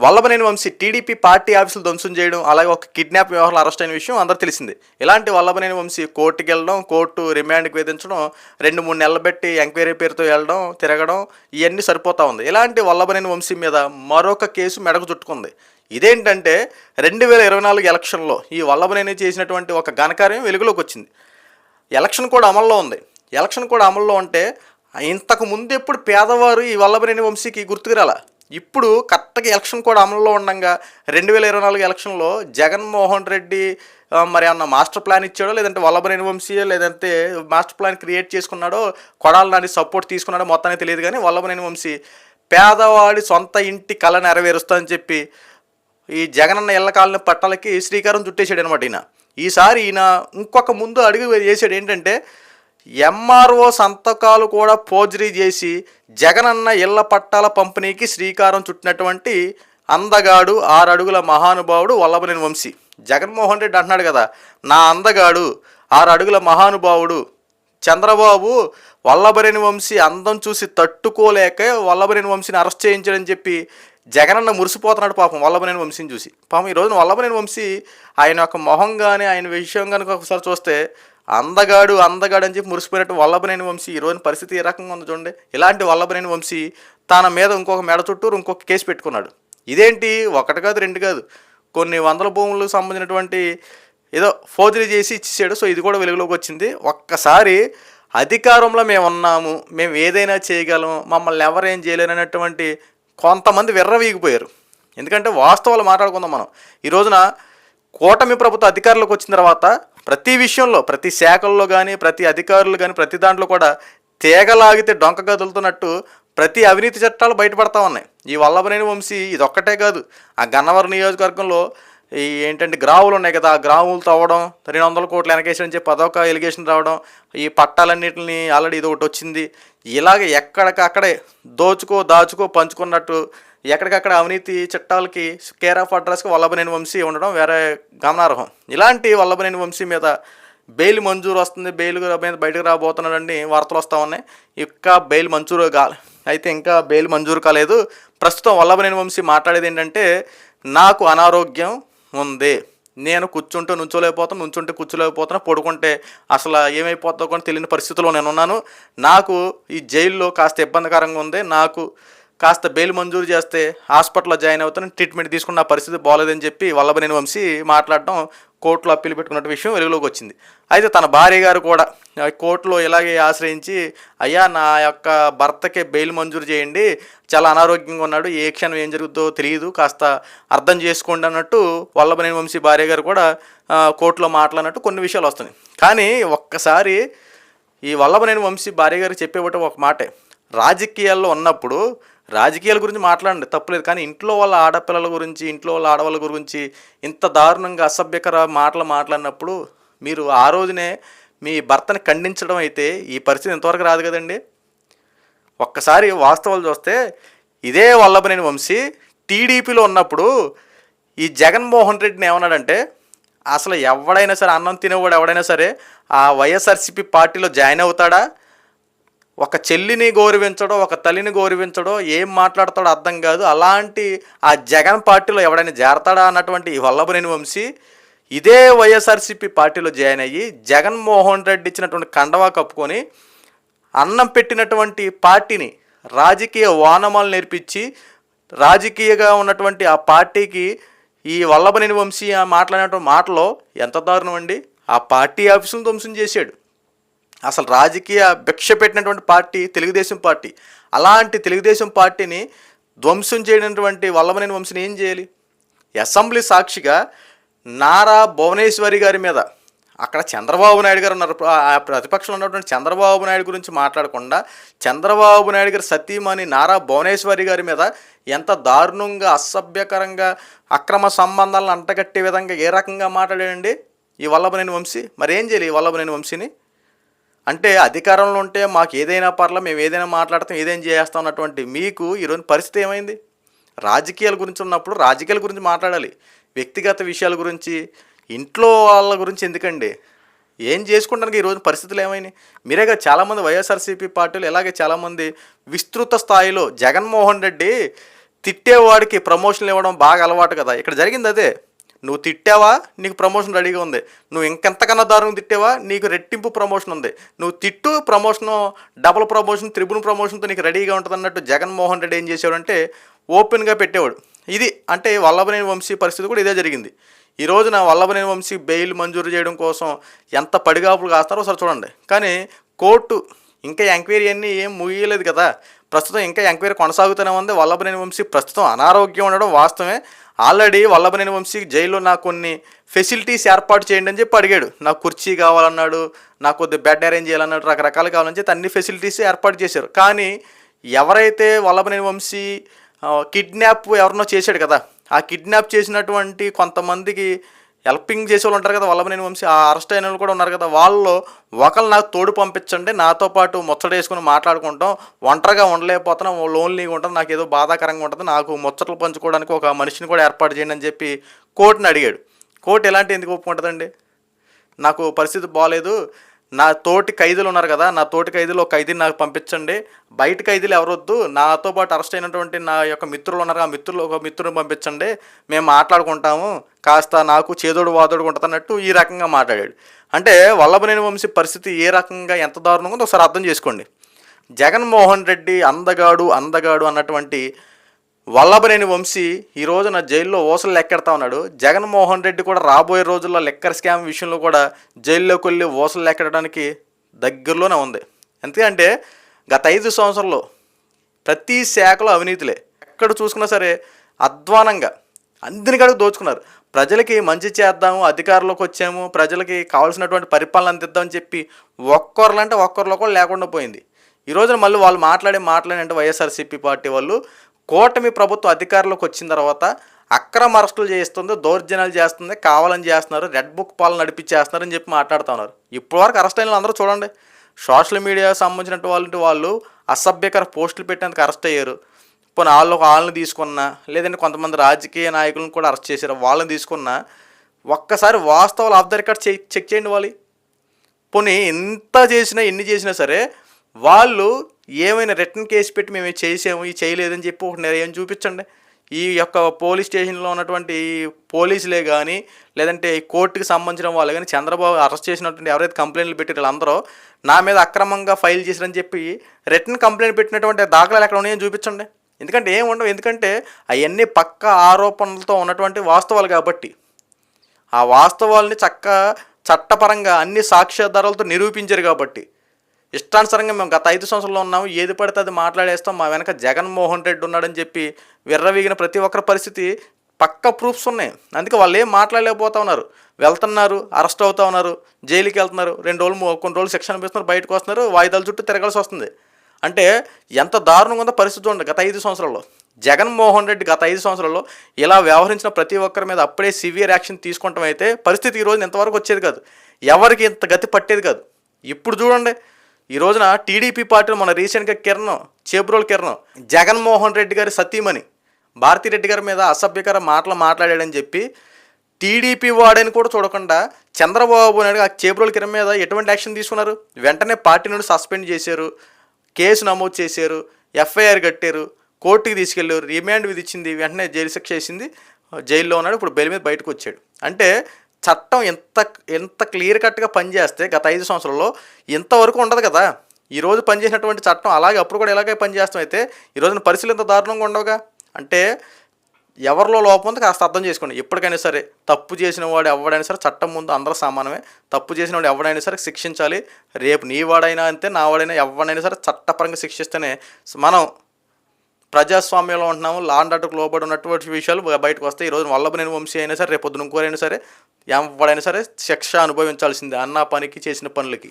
Vallabhaneni Vamsi TDP party ఆఫీసులు ధ్వంసం చేయడం అలాగే ఒక కిడ్నాప్ వ్యవహారాలు అరెస్ట్ అయిన విషయం అందరూ తెలిసింది. ఇలాంటి వల్లభనేని వంశీ కోర్టుకి వెళ్ళడం కోర్టు రిమాండ్కి వేధించడం రెండు మూడు నెలలు పెట్టి ఎంక్వైరీ పేరుతో వెళ్ళడం తిరగడం ఇవన్నీ సరిపోతా ఉంది. ఇలాంటి వల్లభనేని వంశీ మీద మరొక కేసు మెడకు చుట్టుకుంది. ఇదేంటంటే రెండు వేల ఇరవై నాలుగు ఎలక్షన్లో ఈ వల్లభనేని చేసినటువంటి ఒక ఘనకార్యం వెలుగులోకి వచ్చింది. ఎలక్షన్ కూడా అమల్లో ఉంది. ఎలక్షన్ కూడా అమల్లో ఉంటే ఇంతకు ముందు ఎప్పుడు పేదవారు ఈ వల్లభనేని వంశీకి గుర్తుకురాలా ఇప్పుడు కరెక్ట్గా ఎలక్షన్ కూడా అమల్లో ఉండగా రెండు వేల ఇరవై నాలుగు ఎలక్షన్లో జగన్మోహన్ రెడ్డి మరి అన్న మాస్టర్ ప్లాన్ ఇచ్చాడో లేదంటే వల్లభనేని వంశీ లేదంటే మాస్టర్ ప్లాన్ క్రియేట్ చేసుకున్నాడో కొడాల నాని సపోర్ట్ తీసుకున్నాడో మొత్తానికి తెలియదు కానీ వల్లభనేని వంశీ పేదవాడి సొంత ఇంటి కళ నెరవేరుస్తా అని చెప్పి ఈ జగనన్న ఇళ్ళకాలని కాలనీ పట్టాలకి శ్రీకారం చుట్టేశాడు అనమాట ఈయన. ఈసారి ఈయన ఇంకొక ముందు అడుగు వేసాడు ఏంటంటే ఎంఆర్ఓ సంతకాలు కూడా పోజరీ చేసి జగనన్న ఇళ్ళ పట్టాల పంపిణీకి శ్రీకారం చుట్టినటువంటి అందగాడు ఆరు అడుగుల మహానుభావుడు వల్లభనేని వంశీ. జగన్మోహన్ రెడ్డి అంటున్నాడు కదా నా అందగాడు ఆరు అడుగుల మహానుభావుడు చంద్రబాబు వల్లభనేని వంశీ అందం చూసి తట్టుకోలేక వల్లభనేని వంశీని అరెస్ట్ చేయించాడని చెప్పి జగనన్న మురిసిపోతున్నాడు పాపం వల్లభనేని వంశీని చూసి. పాపం ఈ రోజున వల్లభనేని వంశీ ఆయన యొక్క మొహం కానీ ఆయన విషయం కనుక ఒకసారి చూస్తే అందగాడు అందగాడు అని చెప్పి మురిసిపోయినట్టు వల్లభనేని వంశీ ఈ రోజున పరిస్థితి ఏ రకంగా ఉంది చూడండి. ఇలాంటి వల్లభనేని వంశీ తన మీద ఇంకొక మెడ చుట్టూరు ఇంకొక కేసు పెట్టుకున్నాడు. ఇదేంటి? ఒకటి కాదు రెండు కాదు. కొన్ని వందల భూములకు సంబంధించినటువంటి ఏదో ఫోర్జరీ చేసి ఇచ్చేసాడు. సో ఇది కూడా వెలుగులోకి వచ్చింది. ఒక్కసారి అధికారంలో మేము ఉన్నాము మేము ఏదైనా చేయగలం మమ్మల్ని ఎవరేం చేయలేనటువంటి కొంతమంది విర్రవీగిపోయారు. ఎందుకంటే వాస్తవాలు మాట్లాడుకుందాం మనం. ఈ రోజున కూటమి ప్రభుత్వ అధికారంలోకి వచ్చిన తర్వాత ప్రతి విషయంలో ప్రతి శాఖల్లో కానీ ప్రతి అధికారులు కానీ ప్రతి దాంట్లో కూడా తీగలాగితే డొంక కదులుతున్నట్టు ప్రతి అవినీతి చట్టాలు బయటపడతా ఉన్నాయి. ఈ వల్లభనేని వంశీ ఇది ఒక్కటే కాదు. ఆ గన్నవరం నియోజకవర్గంలో ఈ ఏంటంటే గ్రావులు ఉన్నాయి కదా ఆ గ్రావులు తవ్వడం రెండు వందల కోట్ల వెనకేషన్ చెప్పి అదొక ఎలిగేషన్ రావడం ఈ పట్టాలన్నింటిని ఆల్రెడీ ఇది ఒకటి వచ్చింది. ఇలాగ ఎక్కడికక్కడే దోచుకో దాచుకో పంచుకున్నట్టు ఎక్కడికక్కడ అవినీతి చట్టాలకి కేర్ ఆఫ్ అడ్రస్కి వల్లభనేని వంశీ ఉండడం వేరే గమనార్హం. ఇలాంటి వల్లభనేని వంశీ మీద బెయిల్ మంజూరు వస్తుంది. బెయిల్ మీద బయటకు రాబోతున్నాడని వార్తలు వస్తూ ఉన్నాయి. ఇంకా బెయిల్ మంజూరు కా అయితే ఇంకా బెయిల్ మంజూరు కాలేదు. ప్రస్తుతం వల్లభనేని వంశీ మాట్లాడేది ఏంటంటే నాకు అనారోగ్యం ఉంది. నేను కూర్చుంటే నుంచోలేకపోతాను నుంచుంటే కూర్చోలేకపోతున్నా పడుకుంటే అసలు ఏమైపోతుందో కూడా తెలియని పరిస్థితిలో నేను ఉన్నాను నాకు ఈ జైల్లో కాస్త ఇబ్బందికరంగా ఉంది. నాకు కాస్త బెయిల్ మంజూరు చేస్తే హాస్పిటల్లో జాయిన్ అవుతాను ట్రీట్మెంట్ తీసుకున్న పరిస్థితి బాగోలేదని చెప్పి వల్లభనేని వంశీ మాట్లాడడం కోర్టులో అప్పీలు పెట్టుకున్న విషయం వెలుగులోకి వచ్చింది. అయితే తన భార్య గారు కూడా కోర్టులో ఇలాగే ఆశ్రయించి అయ్యా నా యొక్క భర్తకి బెయిల్ మంజూరు చేయండి చాలా అనారోగ్యంగా ఉన్నాడు ఏ క్షణం ఏం జరుగుతుందో తెలియదు కాస్త అర్థం చేసుకోండి అన్నట్టు వల్లభనేని వంశీ భార్య గారు కూడా కోర్టులో మాట్లాడినట్టు కొన్ని విషయాలు వస్తున్నాయి. కానీ ఒక్కసారి ఈ వల్లభనేని వంశీ భార్య గారు చెప్పేవాటి ఒక మాటే రాజకీయాల్లో ఉన్నప్పుడు రాజకీయాల గురించి మాట్లాడండి తప్పులేదు కానీ ఇంట్లో వాళ్ళ ఆడపిల్లల గురించి ఇంట్లో వాళ్ళ ఆడవాళ్ళ గురించి ఇంత దారుణంగా అసభ్యకర మాటలు మాట్లాడినప్పుడు మీరు ఆ రోజునే మీ భర్తని ఖండించడం అయితే ఈ పరిస్థితి ఇంతవరకు రాదు కదండి. ఒక్కసారి వాస్తవాలు చూస్తే ఇదే వల్లభనేని వంశీ టీడీపీలో ఉన్నప్పుడు ఈ జగన్మోహన్ రెడ్డిని ఏమన్నాడంటే అసలు ఎవడైనా సరే అన్నం తినేవాడు ఎవడైనా సరే ఆ వైఎస్ఆర్సీపీ పార్టీలో జాయిన్ అవుతాడా? ఒక చెల్లిని గౌరవించడో ఒక తల్లిని గౌరవించడో ఏం మాట్లాడతాడో అర్థం కాదు. అలాంటి ఆ జగన్ పార్టీలో ఎవడైనా చేరతాడా అన్నటువంటి ఈ వల్లభనేని వంశీ ఇదే వైఎస్ఆర్సీపీ పార్టీలో జాయిన్ అయ్యి జగన్మోహన్ రెడ్డి ఇచ్చినటువంటి కండవా కప్పుకొని అన్నం పెట్టినటువంటి పార్టీని రాజకీయ వానమాలు నేర్పించి రాజకీయగా ఉన్నటువంటి ఆ పార్టీకి ఈ వల్లభనేని వంశీ ఆ మాట్లాడినటువంటి మాటలో ఎంత దారుణం అండి? ఆ పార్టీ ఆఫీసును ధ్వంసం చేశాడు. అసలు రాజకీయ భిక్ష పెట్టినటువంటి పార్టీ తెలుగుదేశం పార్టీ. అలాంటి తెలుగుదేశం పార్టీని ధ్వంసం చేయనటువంటి వల్లభనేని వంశీని ఏం చేయాలి? అసెంబ్లీ సాక్షిగా నారా భువనేశ్వరి గారి మీద అక్కడ చంద్రబాబు నాయుడు గారు ఉన్నారు. ఆ ప్రతిపక్షంలో ఉన్నటువంటి చంద్రబాబు నాయుడు గురించి మాట్లాడకుండా చంద్రబాబు నాయుడు గారి సతీమణి నారా భువనేశ్వరి గారి మీద ఎంత దారుణంగా అసభ్యకరంగా అక్రమ సంబంధాలను అంటగట్టే విధంగా ఏ రకంగా మాట్లాడాడండి ఈ వల్లభనేని వంశీ? మరేం చేయాలి ఈ వల్లభనేని వంశీని? అంటే అధికారంలో ఉంటే మాకు ఏదైనా పర్ల మేము ఏదైనా మాట్లాడతాం ఏదైనా చేస్తాం అన్నటువంటి మీకు ఈరోజు పరిస్థితి ఏమైంది? రాజకీయాల గురించి ఉన్నప్పుడు రాజకీయాల గురించి మాట్లాడాలి. వ్యక్తిగత విషయాల గురించి ఇంట్లో వాళ్ళ గురించి ఎందుకండి? ఏం చేసుకుంటానికి ఈరోజు పరిస్థితులు ఏమైనాయి? మీరేగా చాలామంది వైఎస్ఆర్సీపీ పార్టీలు ఇలాగే చాలామంది విస్తృత స్థాయిలో జగన్మోహన్ రెడ్డి తిట్టేవాడికి ప్రమోషన్లు ఇవ్వడం బాగా అలవాటు కదా. ఇక్కడ జరిగింది అదే. నువ్వు తిట్టావా? నీకు ప్రమోషన్ రెడీగా ఉంది. నువ్వు ఇంకెంతకన్నా దారుణంగా తిట్టావా? నీకు రెట్టింపు ప్రమోషన్ ఉంది. నువ్వు తిట్టు ప్రమోషన్ డబుల్ ప్రమోషన్ త్రిబుల్ ప్రమోషన్తో నీకు రెడీగా ఉంటుంది అన్నట్టు జగన్మోహన్ రెడ్డి ఏం చేసేవాడంటే ఓపెన్గా పెట్టేవాడు. ఇది అంటే వల్లభనేని వంశీ పరిస్థితి కూడా ఇదే జరిగింది. ఈ రోజున వల్లభనేని వంశీ బెయిల్ మంజూరు చేయడం కోసం ఎంత పడిగాపులు కాస్తారో ఒకసారి చూడండి. కానీ కోర్టు ఇంకా ఎంక్వైరీ అన్నీ ఏం ముగియలేదు కదా. ప్రస్తుతం ఇంకా ఎంక్వైరీ కొనసాగుతూనే ఉంది. వల్లభనేని వంశీ ప్రస్తుతం అనారోగ్యం ఉండడం వాస్తవమే. ఆల్రెడీ వల్లభనేని వంశీ జైల్లో నాకు కొన్ని ఫెసిలిటీస్ ఏర్పాటు చేయండి అని చెప్పి అడిగాడు. నాకు కుర్చీ కావాలన్నాడు నాకు కొద్ది బెడ్ అరేంజ్ చేయాలన్నాడు రకరకాలు కావాలని చెప్పి అన్ని ఫెసిలిటీస్ ఏర్పాటు చేశారు. కానీ ఎవరైతే వల్లభనేని వంశీ కిడ్నాప్ ఎవరినో చేశాడు కదా ఆ కిడ్నాప్ చేసినటువంటి కొంతమందికి హెల్పింగ్ చేసే వాళ్ళు ఉంటారు కదా వల్లభనేని వంశీ ఆ అరెస్ట్ అయిన వాళ్ళు కూడా ఉన్నారు కదా వాళ్ళు ఒకళ్ళు నాకు తోడు పంపించండి నాతో పాటు ముచ్చటేసుకుని మాట్లాడుకుంటాం ఒంటరిగా ఉండలేకపోతున్నాం లోన్లీగా ఉంటుంది నాకు ఏదో బాధాకరంగా ఉంటుంది నాకు ముచ్చట్లు పంచుకోవడానికి ఒక మనిషిని కూడా ఏర్పాటు చేయండి అని చెప్పి కోర్టుని అడిగాడు. కోర్టు ఎలాంటి ఎందుకు ఒప్పుకుంటుందండి? నాకు పరిస్థితి బాగాలేదు నా తోటి ఖైదీలు ఉన్నారు కదా నా తోటి ఖైదీలు ఒక ఖైదీని నాకు పంపించండి. బయట ఖైదీలు ఎవరొద్దు నాతో పాటు అరెస్ట్ అయినటువంటి నా యొక్క మిత్రులు ఉన్నారు ఆ మిత్రులు ఒక మిత్రుని పంపించండి. మేము మాట్లాడుకుంటాము. కాస్త నాకు చేదోడు వాదోడు ఉంటుందన్నట్టు ఈ రకంగా మాట్లాడాడు. అంటే వల్లభనేని వంశీ పరిస్థితి ఏ రకంగా ఎంత దారుణంగా ఉందో ఒకసారి అర్థం చేసుకోండి. జగన్మోహన్ రెడ్డి అందగాడు అందగాడు అన్నటువంటి వల్లభనేని వంశీ ఈ రోజున జైల్లో ఊసలు లెక్కెడతా ఉన్నాడు. జగన్మోహన్ రెడ్డి కూడా రాబోయే రోజుల్లో లెక్కర్ స్కామ్ విషయంలో కూడా జైల్లోకి వెళ్ళి ఊసలు లెక్కడానికి దగ్గరలోనే ఉంది. ఎందుకంటే గత ఐదు సంవత్సరాలు ప్రతి శాఖలో అవినీతిలే. ఎక్కడ చూసుకున్నా సరే అధ్వానంగా అందరి కడుగు దోచుకున్నారు. ప్రజలకి మంచి చేద్దాము అధికారంలోకి వచ్చాము ప్రజలకి కావాల్సినటువంటి పరిపాలన అందిద్దామని చెప్పి ఒక్కరులంటే ఒక్కరిలో కూడా లేకుండా పోయింది. ఈ రోజున మళ్ళీ వాళ్ళు మాట్లాడే మాట్లాడంటే వైఎస్ఆర్సీపీ పార్టీ వాళ్ళు కూటమి ప్రభుత్వం అధికారంలోకి వచ్చిన తర్వాత అక్రమ అరెస్టులు చేస్తుంది దౌర్జన్యాలు చేస్తుంది కావాలని చేస్తున్నారు రెడ్ బుక్ పాలన నడిపించేస్తున్నారు అని చెప్పి మాట్లాడుతున్నారు ఇప్పటివరకు అరెస్ట్ అయిన అందరూ చూడండి. సోషల్ మీడియా సంబంధించినటువంటి వాళ్ళు వాళ్ళు అసభ్యకర పోస్టులు పెట్టేందుకు అరెస్ట్ అయ్యారు. పోనీ వాళ్ళు ఒక వాళ్ళని తీసుకున్నా లేదంటే కొంతమంది రాజకీయ నాయకులను కూడా అరెస్ట్ చేశారు వాళ్ళని తీసుకున్నా ఒక్కసారి వాస్తవాలు ఆఫ్ ద రికార్డ్ చెక్ చేయండి వాళ్ళు. పోనీ ఎంత చేసినా ఎన్ని చేసినా సరే వాళ్ళు ఏమైనా రిటర్న్ కేసు పెట్టి మేము చేసాము ఇది చేయలేదని చెప్పి ఒక నిర్ణయం చూపించండి? ఈ యొక్క పోలీస్ స్టేషన్లో ఉన్నటువంటి పోలీసులే కానీ లేదంటే కోర్టుకి సంబంధించిన వాళ్ళు కానీ చంద్రబాబు అరెస్ట్ చేసినటువంటి ఎవరైతే కంప్లైంట్లు పెట్టారు వాళ్ళందరూ నా మీద అక్రమంగా ఫైల్ చేశారని చెప్పి రిటర్న్ కంప్లైంట్ పెట్టినటువంటి దాఖలాలు ఎక్కడ ఉన్నాయని చూపించండి. ఎందుకంటే ఏమి ఉండవు? ఎందుకంటే అవన్నీ పక్క ఆరోపణలతో ఉన్నటువంటి వాస్తవాలు కాబట్టి. ఆ వాస్తవాల్ని చక్క చట్టపరంగా అన్ని సాక్ష్యాధారాలతో నిరూపించారు కాబట్టి. ఇష్టానుసారంగా మేము గత ఐదు సంవత్సరాల్లో ఉన్నాము. ఏది పడితే అది మాట్లాడేస్తాం. మా వెనక జగన్మోహన్ రెడ్డి ఉన్నాడని చెప్పి విర్రవీగిన ప్రతి ఒక్కరి పరిస్థితి పక్క ప్రూఫ్స్ ఉన్నాయి. అందుకే వాళ్ళు ఏం మాట్లాడలేకపోతా ఉన్నారు. వెళ్తున్నారు అరెస్ట్ అవుతా ఉన్నారు జైలుకి వెళ్తున్నారు. రెండు రోజులు కొన్ని రోజులు శిక్షణ అనిపిస్తున్నారు బయటకు వస్తున్నారు వాయిదాల చుట్టూ తిరగాల్సి వస్తుంది. అంటే ఎంత దారుణంగా ఉందో పరిస్థితి ఉంది గత ఐదు సంవత్సరాల్లో. జగన్మోహన్ రెడ్డి గత ఐదు సంవత్సరాల్లో ఇలా వ్యవహరించిన ప్రతి ఒక్కరి మీద అప్పుడే సివియర్ యాక్షన్ తీసుకుంటాం అయితే పరిస్థితి ఈ రోజు ఎంతవరకు వచ్చేది కాదు. ఎవరికి ఇంత గతి పట్టేది కాదు. ఇప్పుడు చూడండి ఈ రోజున టీడీపీ పార్టీలో మన రీసెంట్గా కిరణం చేబ్రోల్ కిరణం జగన్మోహన్ రెడ్డి గారి సతీమణి భారతిరెడ్డి గారి మీద అసభ్యకర మాటలు మాట్లాడాడని చెప్పి టీడీపీ వాడని కూడా చూడకుండా చంద్రబాబు నాయుడు ఆ చేబ్రోల్ కిరణ్ మీద ఎటువంటి యాక్షన్ తీసుకున్నారు? వెంటనే పార్టీ నుండి సస్పెండ్ చేశారు కేసు నమోదు చేశారు ఎఫ్ఐఆర్ కట్టారు కోర్టుకి తీసుకెళ్ళారు రిమాండ్ విధించింది వెంటనే జైలు శిక్ష వేసింది జైల్లో ఉన్నాడు ఇప్పుడు బెయిల్ మీద బయటకు వచ్చాడు. అంటే చట్టం ఎంత ఎంత క్లియర్ కట్గా పనిచేస్తే గత ఐదు సంవత్సరాల్లో ఇంతవరకు ఉండదు కదా. ఈరోజు పనిచేసినటువంటి చట్టం అలాగే అప్పుడు కూడా ఇలాగే పనిచేస్తాం అయితే ఈ రోజున పరిస్థితులు ఇంత దారుణంగా ఉండవుగా? అంటే ఎవరిలో లోపం ఉంది కాస్త అర్థం చేసుకోండి. ఎప్పటికైనా సరే తప్పు చేసిన వాడు ఎవడైనా సరే చట్టం ముందు అందరూ సమానమే. తప్పు చేసిన వాడు ఎవడైనా సరే శిక్షించాలి. రేపు నీ వాడైనా అంతే నా వాడైనా ఎవడైనా సరే చట్టపరంగా శిక్షిస్తేనే మనం ప్రజాస్వామ్యంలో ఉంటున్నాము లాండ్ ఆర్డర్కి లోబడి ఉన్నటువంటి విషయాలు బయటకు వస్తాయి ఈరోజు వల్లభనేని వంశీ అయినా సరే రేపు పొద్దున ఇంకోరైనా సరే ఎవడైనా సరే శిక్ష అనుభవించాల్సిందే అన్న పనికి చేసిన పనులకి.